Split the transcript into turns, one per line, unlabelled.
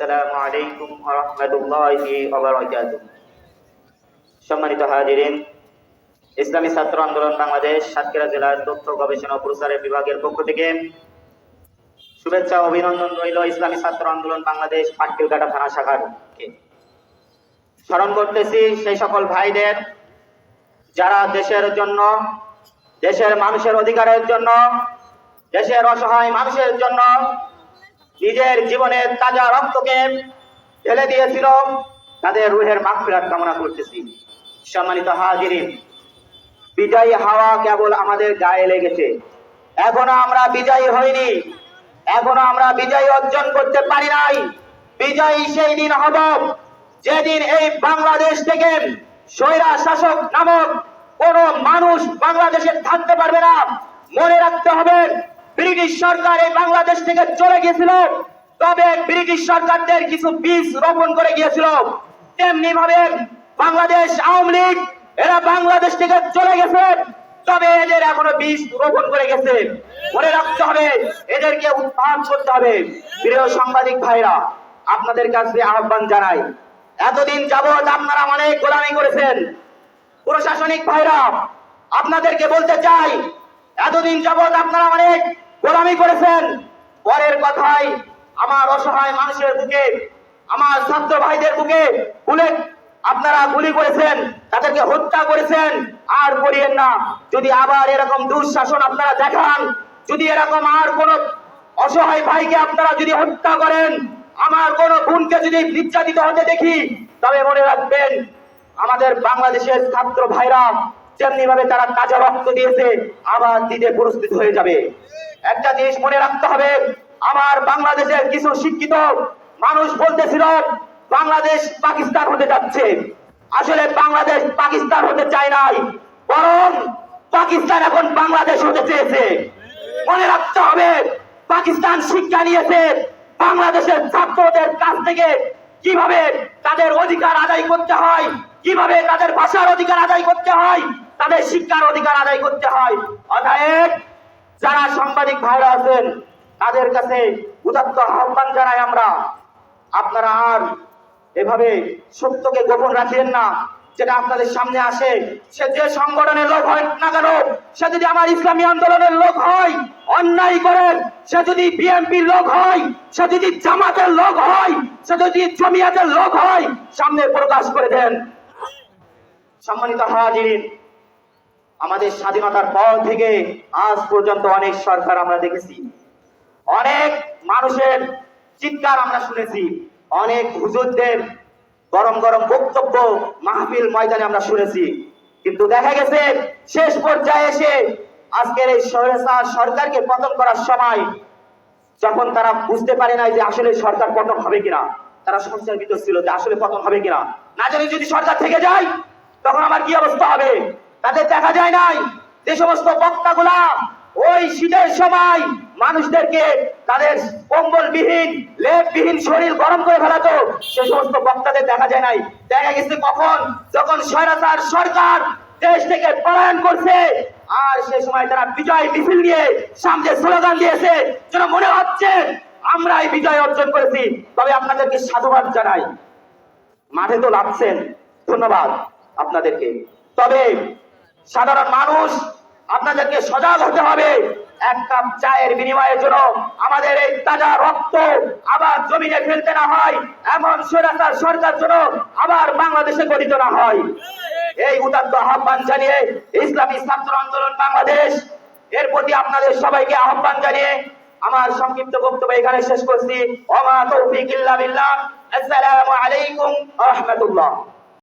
আসসালামু আলাইকুম রাহমাতুল্লাহি সম্মানিত হাজিরিন, ইসলামী ছাত্র আন্দোলন বাংলাদেশ, সাতক্ষীরা জেলার তথ্য, গবেষণা প্রচারের বিভাগের পক্ষ থেকে শুভেচ্ছা অভিনন্দন রইল ইসলামী ছাত্র আন্দোলন বাংলাদেশ পাটকেলঘাটা থানা শাখার স্মরণ করতেছি সেই সকল ভাইদের, যারা দেশের জন্য, দেশের মানুষের অধিকারের জন্য, দেশের অসহায় মানুষের জন্য নিজের জীবনের তাজা রক্তকে ঢেলে দিয়েছিল। তাদের রুহের মাগফিরাত কামনা করতেছি। সম্মানিত হাজিরিন বিজয়ী হাওয়া কেবল আমাদের গায়ে লেগেছে। এখনও আমরা বিজয়ী হইনি। এখনও আমরা বিজয় অর্জন করতে পারি নাই। বিজয়ী সেই দিন হব যেদিন এই বাংলাদেশ থেকে স্বৈরা শাসক নামক কোন মানুষ বাংলাদেশে থাকতে পারবে না। মনে রাখতে হবে ব্রিটিশ সরকার এই বাংলাদেশ থেকে চলে গিয়েছিল। তবে ব্রিটিশ সরকারদের কিছু বীজ রোপণ করে গিয়েছিল। তেমনি ভাবে বাংলাদেশ আওয়ামী লীগ, এরা বাংলাদেশ থেকে চলে গেছে। তবে এদের এখনও বীজ রোপণ করে গেছে। মনে রাখতে হবে, এদেরকে উত্থান করতে হবে। প্রিয় সাংবাদিক ভাইরা, আপনাদের কাছে আহ্বান জানাই, এতদিন যাবৎ আপনারা অনেক গোলামি করেছেন। প্রশাসনিক ভাইরা, আপনাদেরকে বলতে চাই, এতদিন যাবৎ আপনারা অনেক গোলামি করেছেন। পরের কথায় আমার অসহায় মানুষের বুকে, আমার ছাত্র ভাইদের বুকে বুলেট আপনারা গুলি করেছেন, তাদেরকে হত্যা করেছেন, আর করিয়েন না। যদি আবার এরকম দুঃশাসন আপনারা দেখান, যদি এরকম আর কোন অসহায় ভাইকে আপনারা যদি হত্যা করেন, আমার কোন বোনকে যদি নির্যাতিত হতে দেখি, তবে মনে রাখবেন, আমাদের বাংলাদেশের ছাত্র ভাইরা যেমনি ভাবে তারা কাজা রক্ত দিয়েছে, আবার দিতে প্রস্তুত হয়ে যাবে। একটা জিনিস মনে রাখতে হবে, আমার বাংলাদেশের কিছু শিক্ষিত মানুষ বলতেছিল, বাংলাদেশ পাকিস্তান হতে যাচ্ছে। আসলে বাংলাদেশ পাকিস্তান হতে চায় নাই, বরং পাকিস্তান এখন বাংলাদেশ হতে চেয়েছে। মনে রাখতে হবে, পাকিস্তান শিক্ষা নিয়েছে, বাংলাদেশের ছাত্রদের কাছ থেকে কীভাবে তাদের অধিকার আদায় করতে হয়, কীভাবে তাদের ভাষার অধিকার আদায় করতে হয় তাদের শিক্ষার অধিকার আদায় করতে হয়। অতএব যারা সাংবাদিক ভাইরা আছেন, তাদের কাছে উদাত্ত আহ্বান জানাই আমরা, আপনারা আর এভাবে সত্যকে গোপন রাখেন না, যেটা আপনাদের সামনে আসে। সে যে সংগঠনের লোক হয় না কেন, সে যদি আমার ইসলামী আন্দোলনের লোক হয়, অন্যায় করেন সে যদি বিএনপির লোক হয়, সে যদি জামাতের লোক হয়, সে যদি জমিয়াতের লোক হয়, সামনে প্রকাশ করে দেন। সম্মানিত হাজিরিন আমাদের স্বাধীনতার পর থেকে আজ পর্যন্ত অনেক সরকার আমরা দেখেছি। অনেক মানুষের চিৎকার আমরা শুনেছি। অনেক হুজুরদের গরম গরম বক্তব্য মাহফিল ময়দানে আমরা শুনেছি। কিন্তু দেখা গেছে, শেষ পর্যায়ে এসে আজকের এই সরকারকে পতন করার সময় যখন তারা বুঝতে পারে নাই যে আসলে সরকার পতন হবে কিনা, তারা সংশয়ের ভিতর ছিল যে আসলে পতন হবে কিনা। না জানি যদি সরকার থেকে যায়, তখন আমার কি অবস্থা হবে? তাদের দেখা যায় নাই। যে সমস্ত বক্তাগুলা ওই শীতের সময় মানুষদেরকে তাদের কম্বলবিহীন, লেপবিহীন শরীর গরম করে ফেলাতো, সে সমস্ত বক্তাদের দেখা যায় নাই। দেখা গেছে কখন? যখন স্বৈরাচার সরকার দেশ থেকে পলায়ন করছে, আর সে সময় তারা বিজয় মিছিল নিয়ে সামনে স্লোগান দিয়েছে। যেন মনে হচ্ছে আমরা এই বিজয় অর্জন করেছি। তবে আপনাদেরকে সাধুবাদ জানাই। মাঠে তো লাগছেন। ধন্যবাদ আপনাদেরকে। তবে সাধারণ মানুষ, আপনাদেরকে সজাগ হতে হবে। এক কাপ চায়ের বিনিময়ের জন্য আমাদের এই তাজা রক্ত আবার জমিনে ফেলতে না হয়, এমন স্বৈরাচার সরকার জন্য আবার বাংলাদেশে গঠিত না হয়। এই উদাত্ত আহ্বান জানিয়ে ইসলামী ছাত্র আন্দোলন বাংলাদেশ, এর প্রতি আপনাদের সবাইকে আহ্বান জানিয়ে আমার সংক্ষিপ্ত বক্তব্য এখানে শেষ করছি। ওমা তৌফিক ইল্লা বিল্লাহ। আসসালামু আলাইকুম রাহমাতুল্লাহ।